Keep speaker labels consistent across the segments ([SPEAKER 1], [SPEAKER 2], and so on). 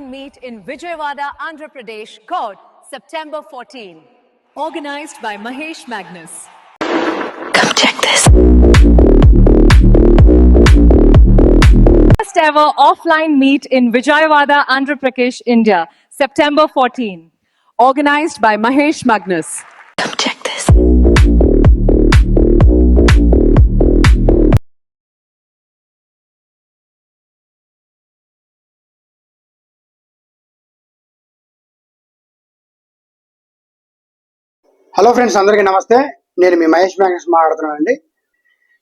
[SPEAKER 1] meet in Vijayawada, Andhra Pradesh called September 14. Organized by Mahesh Magnus.
[SPEAKER 2] Come check this.
[SPEAKER 1] First ever offline meet in Vijayawada, Andhra Pradesh, India, September 14. Organized by Mahesh Magnus.
[SPEAKER 2] Come check
[SPEAKER 3] hello friends అందరికీ నమస్తే. నేను మీ Mahesh Magnus మాట్లాడుతున్నానండి.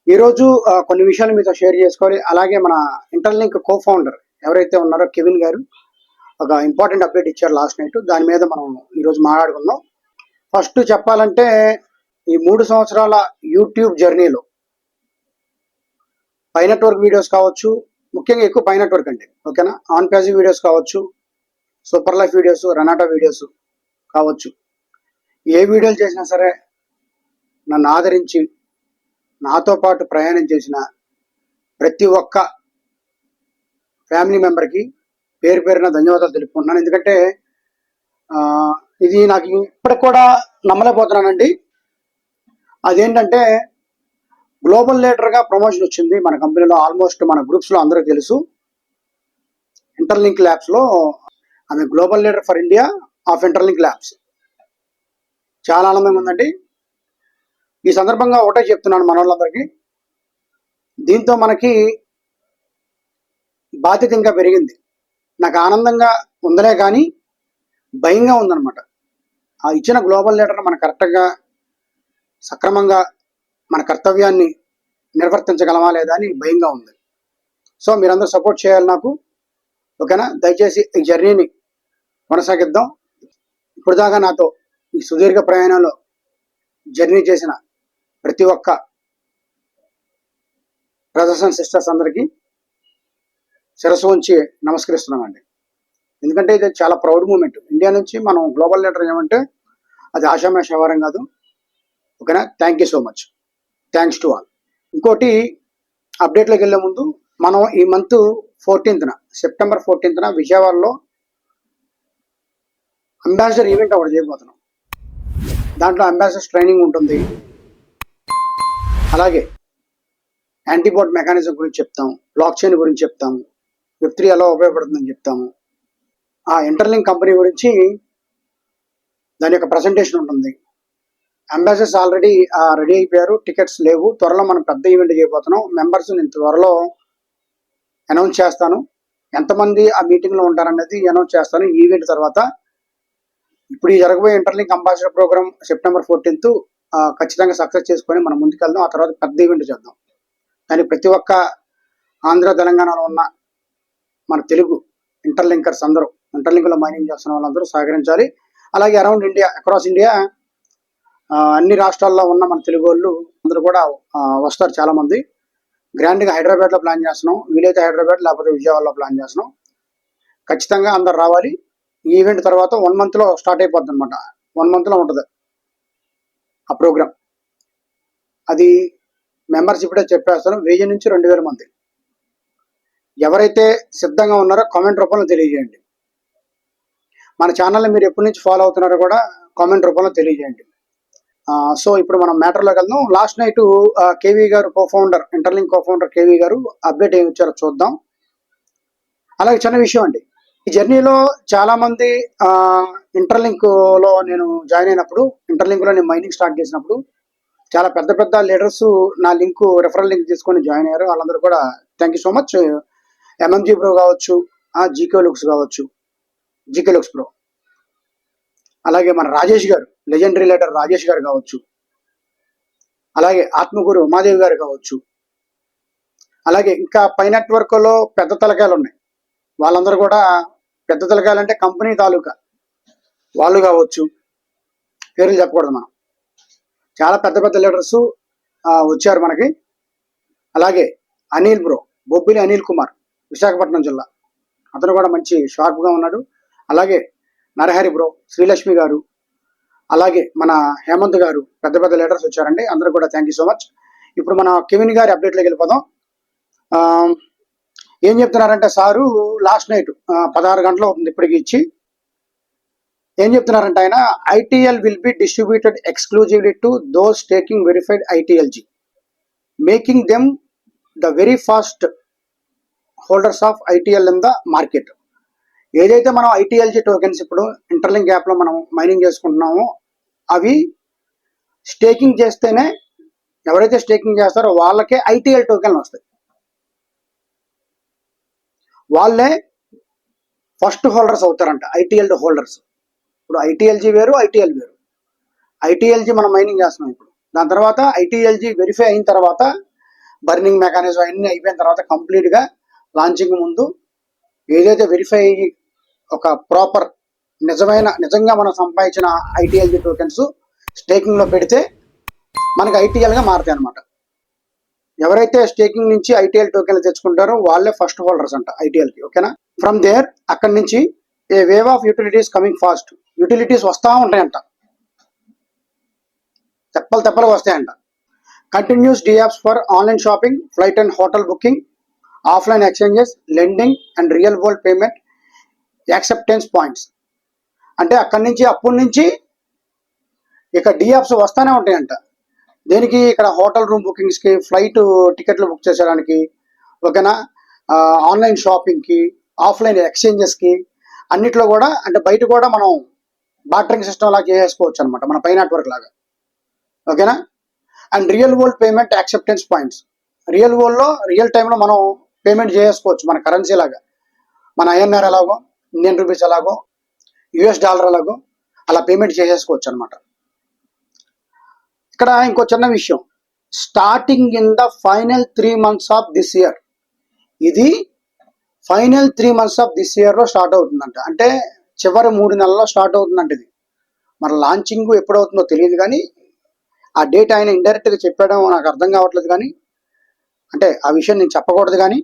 [SPEAKER 3] ఈరోజు కొన్ని విషయాలు మీతో share చేసుకోవాలి. అలాగే మన ఇంటర్లింక్ కో ఫౌండర్ ఎవరైతే ఉన్నారో కెవిన్ గారు ఒక ఇంపార్టెంట్ అప్డేట్ ఇచ్చారు లాస్ట్ నైట్ దాని మీద మనం ఈరోజు మాట్లాడుకుందాం. ఫస్ట్ చెప్పాలంటే ఈ మూడు సంవత్సరాల యూట్యూబ్ జర్నీలో పై నెట్వర్క్ వీడియోస్ కావచ్చు ముఖ్యంగా ఎక్కువ పై నెట్వర్క్ అండి. ఓకేనా ఆన్ పేజ్ వీడియోస్ కావచ్చు సూపర్ లైఫ్ వీడియోస్ రనాటా వీడియోస్ కావచ్చు. ఏ వీడియోలు చేసినా సరే నన్ను ఆదరించి నాతో పాటు ప్రయాణం చేసిన ప్రతి ఒక్క ఫ్యామిలీ మెంబర్కి పేరు పేరున ధన్యవాదాలు తెలుపుకుంటున్నాను. ఎందుకంటే ఇది నాకు ఇప్పటికి కూడా నమ్మలేకపోతున్నానండి. అదేంటంటే గ్లోబల్ లీడర్గా ప్రమోషన్ వచ్చింది మన కంపెనీలో ఆల్మోస్ట్ మన గ్రూప్స్లో అందరికీ తెలుసు. ఇంటర్లింక్ ల్యాబ్స్లో ఆమె global leader for India of Interlink labs. చాలా ఆనందంగా ఉందండి. ఈ సందర్భంగా ఒకటే చెప్తున్నాను మన వాళ్ళందరికీ దీంతో మనకి బాధ్యత ఇంకా పెరిగింది. నాకు ఆనందంగా ఉందనే కానీ భయంగా ఉందన్నమాట. ఆ ఇచ్చిన గ్లోబల్ లీటర్ మన కరెక్ట్గా సక్రమంగా మన కర్తవ్యాన్ని నిర్వర్తించగలమా లేదా అని భయంగా ఉంది. సో మీరందరూ సపోర్ట్ చేయాలి నాకు. ఓకేనా? దయచేసి ఈ జర్నీని కొనసాగిద్దాం. ఇప్పుడు దాకా నాతో ఈ సుదీర్ఘ ప్రయాణంలో జర్నీ చేసిన ప్రతి ఒక్క బ్రదర్స్ అండ్ సిస్టర్స్ అందరికీ శిరస్సు ఉంచి నమస్కరిస్తున్నామండి. ఎందుకంటే ఇది చాలా ప్రౌడ్ మూమెంట్. ఇండియా నుంచి మనం గ్లోబల్ లీడర్ ఏమంటే అది ఆషామాష వ్యవహారం కాదు. ఓకేనా? Thank you so much thanks to all ఇంకోటి అప్డేట్లోకి వెళ్ళే ముందు మనం ఈ మంత్ ఫోర్టీన్త్న సెప్టెంబర్ ఫోర్టీన్త్న విజయవాడలో అంబాసిడర్ ఈవెంట్ ఒకటి చేయబోతున్నాం. దాంట్లో అంబాసిడర్స్ ట్రైనింగ్ ఉంటుంది. అలాగే యాంటీబోట్ మెకానిజం గురించి చెప్తాం బ్లాక్ చైన్ గురించి చెప్తాము వెబ్ త్రీ ఎలా ఉపయోగపడుతుందని చెప్తాము ఆ ఇంటర్లింక్ కంపెనీ గురించి దాని యొక్క ప్రజెంటేషన్ ఉంటుంది. అంబాసిడర్స్ ఆల్రెడీ రెడీ అయిపోయారు టికెట్స్ లేవు. త్వరలో మనం పెద్ద ఈవెంట్ చేయబోతున్నాం. మెంబర్స్ నేను త్వరలో అనౌన్స్ చేస్తాను. ఎంతమంది ఆ మీటింగ్లో ఉంటారనేది అనౌన్స్ చేస్తాను. ఈవెంట్ తర్వాత ఇప్పుడు ఈ జరగబోయే Interlink ambassador program September fourteenth ఖచ్చితంగా సక్సెస్ చేసుకొని మనం ముందుకెళ్దాం. ఆ తర్వాత పెద్ద ఈవెంట్ చేద్దాం. కానీ ప్రతి ఒక్క ఆంధ్ర తెలంగాణలో ఉన్న మన తెలుగు ఇంటర్లింకర్స్ అందరూ ఇంటర్లింక్లో మైనింగ్ చేస్తున్న వాళ్ళందరూ సహకరించాలి. అలాగే అరౌండ్ ఇండియా అక్రాస్ ఇండియా అన్ని రాష్ట్రాల్లో ఉన్న మన తెలుగు వాళ్ళు అందరూ కూడా వస్తారు చాలా మంది గ్రాండ్గా హైదరాబాద్లో ప్లాన్ చేస్తున్నాం వీలైతే హైదరాబాద్ లేకపోతే విజయవాడలో ప్లాన్ చేస్తున్నాం. ఖచ్చితంగా అందరు రావాలి. ఈ ఈవెంట్ తర్వాత వన్ మంత్లో స్టార్ట్ అయిపోద్ది అనమాట వన్ మంత్లో ఉంటుంది. ఆ ప్రోగ్రామ్ అది మెంబర్స్ ఇప్పుడే చెప్పేస్తాను. వెయ్యి నుంచి రెండు వేల మంది. ఎవరైతే సిద్ధంగా ఉన్నారో కామెంట్ రూపంలో తెలియజేయండి. మన ఛానల్ని మీరు ఎప్పటి నుంచి ఫాలో అవుతున్నారో కూడా కామెంట్ రూపంలో తెలియజేయండి. సో ఇప్పుడు మనం మ్యాటర్లోకి వెళ్దాం. లాస్ట్ నైట్ కేవీ గారు co founder Interlink co founder KV గారు అప్డేట్ ఏమి ఇచ్చారో చూద్దాం. అలాగే చిన్న విషయం అండి. ఈ జర్నీలో చాలా మంది ఇంటర్లింక్లో నేను జాయిన్ అయినప్పుడు ఇంటర్లింక్లో నేను మైనింగ్ స్టార్ట్ చేసినప్పుడు చాలా పెద్ద పెద్ద లీడర్స్ నా లింక్ రెఫరల్ లింక్ తీసుకొని జాయిన్ అయ్యారు. వాళ్ళందరూ కూడా thank you so much MMG pro కావచ్చు జీకే లుక్స్ కావచ్చు జీకే లుక్స్ ప్రో అలాగే మన రాజేష్ గారు లెజెండరీ లీడర్ రాజేష్ గారు కావచ్చు. అలాగే ఆత్మగురు ఉమాదేవి గారు కావచ్చు. అలాగే ఇంకా పై నెట్వర్క్లో పెద్ద తలకాయలు ఉన్నాయి. వాళ్ళందరూ కూడా పెద్ద తలకాయలు అంటే కంపెనీ తాలూకా వాళ్ళు కావచ్చు. పేర్లు చెప్పకూడదు మనం. చాలా పెద్ద పెద్ద లీడర్స్ వచ్చారు మనకి. అలాగే అనిల్ బ్రో బొబ్బిలి అనిల్ కుమార్ విశాఖపట్నం జిల్లా. అతను కూడా మంచి షార్ప్గా ఉన్నాడు. అలాగే నరహరి బ్రో శ్రీలక్ష్మి గారు. అలాగే మన హేమంత్ గారు పెద్ద పెద్ద లీడర్స్ వచ్చారండి. అందరూ కూడా థ్యాంక్ యూ సో మచ్ ఇప్పుడు మన కెవిన్ గారి అప్డేట్లోకి వెళ్ళిపోదాం. ఏం చెప్తున్నారంటే సారు లాస్ట్ నైట్ పదహారు గంటలు అవుతుంది ఇప్పటికి ఇచ్చి. ఏం చెప్తున్నారంటే ఆయన ITL will be distributed exclusively to those taking verified ITLG making them the very fast holders of ITL in the market ఏదైతే మనం ఐటీఎల్జీ టోకెన్స్ ఇప్పుడు ఇంటర్లింక్ యాప్లో మనం మైనింగ్ చేసుకుంటున్నామో అవి స్టేకింగ్ చేస్తేనే ఎవరైతే స్టేకింగ్ చేస్తారో వాళ్ళకే ఐటీఎల్ టోకెన్లు వస్తాయి. వాళ్ళే ఫస్ట్ హోల్డర్స్ అవుతారంట ఐటీఎల్ హోల్డర్స్. ఇప్పుడు ఐటీఎల్జీ వేరు ఐటీఎల్ వేరు. ఐటీఎల్జీ మనం మైనింగ్ చేస్తున్నాం ఇప్పుడు. దాని తర్వాత ఐటీఎల్జీ వెరిఫై అయిన తర్వాత బర్నింగ్ మెకానిజం అన్నీ అయిపోయిన తర్వాత కంప్లీట్గా లాంచింగ్ ముందు ఏదైతే వెరిఫై అయ్యి ఒక ప్రాపర్ నిజమైన నిజంగా మనం సంపాదించిన ఐటీఎల్జీ టోకెన్స్ స్టేకింగ్లో పెడితే మనకి ఐటీఎల్గా మారుతాయి అనమాట ఎవరైతే స్టేకింగ్ నుంచి ఐటీఎల్ టోకెన్లు తెచ్చుకుంటారో వాళ్ళే ఫస్ట్ హోల్డర్స్ అంట ఐటీఎల్కి ఓకేనా ఫ్రమ్ దేర్ అక్కడి నుంచి a wave of utilities coming fast utilities వస్తూ ఉంటాయంట. తెప్పలు తెప్పలు వస్తాయంట. Continuous dApps for online shopping flight and hotel booking offline exchanges lending and real world payment acceptance points అంటే అక్కడి నుంచి అప్పటి నుంచి ఇక డియాప్స్ వస్తూనే ఉంటాయంట. దేనికి ఇక్కడ హోటల్ రూమ్ బుకింగ్స్కి ఫ్లైట్ టికెట్లు బుక్ చేసేయడానికి ఓకేనా? ఆన్లైన్ షాపింగ్కి ఆఫ్లైన్ ఎక్స్చేంజెస్కి అన్నిట్లో కూడా అంటే బయట కూడా మనం బాటరింగ్ సిస్టమ్ లాగా చేసుకోవచ్చు అనమాట మన పై నెట్వర్క్ లాగా. ఓకేనా? And real world payment acceptance points. Real వరల్డ్లో రియల్ టైంలో మనం పేమెంట్ చేసుకోవచ్చు మన కరెన్సీ లాగా. మన ఐఎన్ఆర్ ఎలాగో ఇండియన్ రూపీస్ ఎలాగో యుఎస్ డాలర్ ఎలాగో అలా పేమెంట్ చేసేసుకోవచ్చు అనమాట ఇక్కడ ఇంకో చిన్న విషయం. Starting in the final three months of this year ఇది final three months of this ఇయర్లో స్టార్ట్ అవుతుందంట. అంటే చివరి మూడు నెలల్లో స్టార్ట్ అవుతుందంట ఇది. మరి లాంచింగ్ ఎప్పుడవుతుందో తెలియదు కానీ ఆ డేట్ ఆయన ఇండైరెక్ట్గా చెప్పడం నాకు అర్థం కావట్లేదు కానీ అంటే ఆ విషయం నేను చెప్పకూడదు కానీ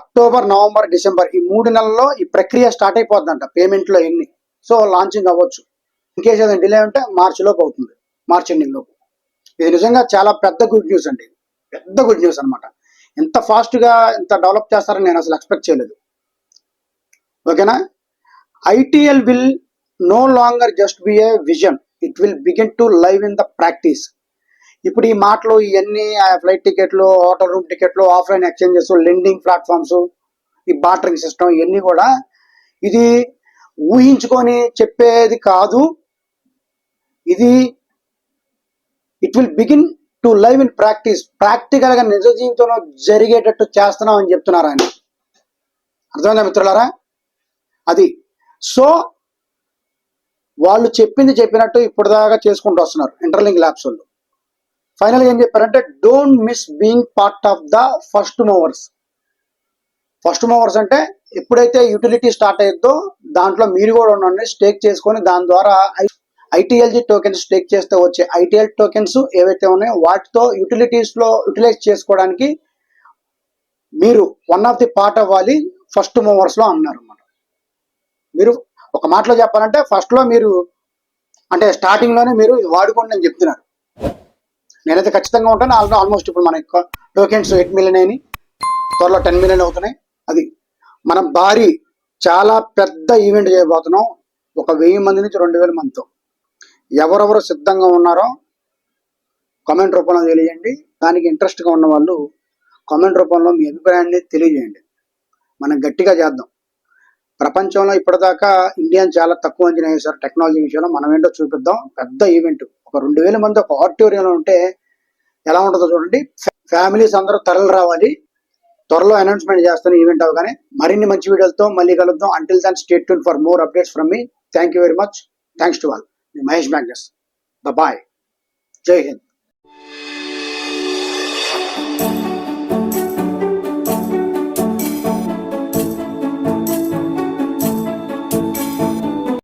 [SPEAKER 3] అక్టోబర్ నవంబర్ డిసెంబర్ ఈ మూడు నెలల్లో ఈ ప్రక్రియ స్టార్ట్ అయిపోద్దంట పేమెంట్లో ఎన్ని సో లాంచింగ్ అవ్వచ్చు. ఇన్కేస్ ఏదైనా డిలే ఉంటే మార్చిలోపు అవుతుంది. మార్చ్ ఎండింగ్ లోపు ఇది నిజంగా చాలా పెద్ద గుడ్ న్యూస్ అండి. పెద్ద గుడ్ న్యూస్ అనమాట ఇంత ఫాస్ట్గా ఇంత డెవలప్ చేస్తారని నేను అసలు ఎక్స్పెక్ట్ చేయలేదు. ఓకేనా ITL will no longer just be a vision it will begin to live in the practice ఇప్పుడు ఈ మాటలు ఇవన్నీ ఫ్లైట్ టికెట్లు హోటల్ రూమ్ టికెట్లు ఆఫ్లైన్ ఎక్స్చేంజెస్ లెండింగ్ ప్లాట్ఫామ్స్ ఈ బాటరింగ్ సిస్టమ్ ఇవన్నీ కూడా ఇది ఊహించుకొని చెప్పేది కాదు. ఇది it will begin to live in practice ప్రాక్టికల్గా నిజ జీవితంలో జరిగేటట్టు చేస్తున్నాం అని చెప్తున్నారు ఆయన. అర్థమైందా మిత్రులారా? అది. సో వాళ్ళు చెప్పింది చెప్పినట్టు ఇప్పుడు దాకా చేసుకుంటూ వస్తున్నారు ఇంటర్లింగ్ ల్యాబ్స్ వాళ్ళు. ఫైనల్ ఏం చెప్పారంటే don't miss being part of the first movers first movers అంటే ఎప్పుడైతే యూటిలిటీ స్టార్ట్ అయ్యిద్దో దాంట్లో మీరు కూడా ఉండండి స్టేక్ చేసుకొని దాని ద్వారా ఐటీఎల్జీ టోకెన్స్ టేక్ చేస్తే వచ్చే ఐటీఎల్ టోకెన్స్ ఏవైతే ఉన్నాయో వాటితో యూటిలిటీస్లో యూటిలైజ్ చేసుకోవడానికి మీరు వన్ ఆఫ్ ది పార్ట్ అవ్వాలి ఫస్ట్ మూవర్స్లో అన్నారు అన్నమాట. మీరు ఒక మాటలో చెప్పాలంటే ఫస్ట్లో మీరు అంటే స్టార్టింగ్లోనే మీరు వాడుకోండి అని చెప్తున్నారు. నేనైతే ఖచ్చితంగా ఉంటాను ఆల్రెడీ ఆల్మోస్ట్ ఇప్పుడు మన టోకెన్స్ ఎయిట్ మిలియన్ అయినాయి. త్వరలో టెన్ మిలియన్ అవుతున్నాయి. అది మనం భారీ చాలా పెద్ద ఈవెంట్ చేయబోతున్నాం. ఒక వెయ్యి మంది నుంచి రెండు వేల మందితో. ఎవరెవరు సిద్ధంగా ఉన్నారో కామెంట్ రూపంలో తెలియజేయండి. దానికి ఇంట్రెస్ట్గా ఉన్న వాళ్ళు కామెంట్ రూపంలో మీ అభిప్రాయాన్ని తెలియజేయండి. మనం గట్టిగా చేద్దాం. ప్రపంచంలో ఇప్పటిదాకా ఇండియాని చాలా తక్కువ అంచనా వేశారు టెక్నాలజీ విషయంలో మనం ఏంటో చూపిద్దాం. పెద్ద ఈవెంట్. ఒక రెండు వేల మంది ఒక ఆడిటోరియంలో ఉంటే ఎలా ఉంటుందో చూడండి. ఫ్యామిలీస్ అందరూ తరలి రావాలి. త్వరలో అనౌన్స్మెంట్ చేస్తాను ఈవెంట్ అవగానే. మరిన్ని మంచి వీడియోలతో మళ్ళీ కలుద్దాం. Until then stay tune for more updates from me thank you very much thanks to all Mahesh Magnus. Bye bye. Jai Hind.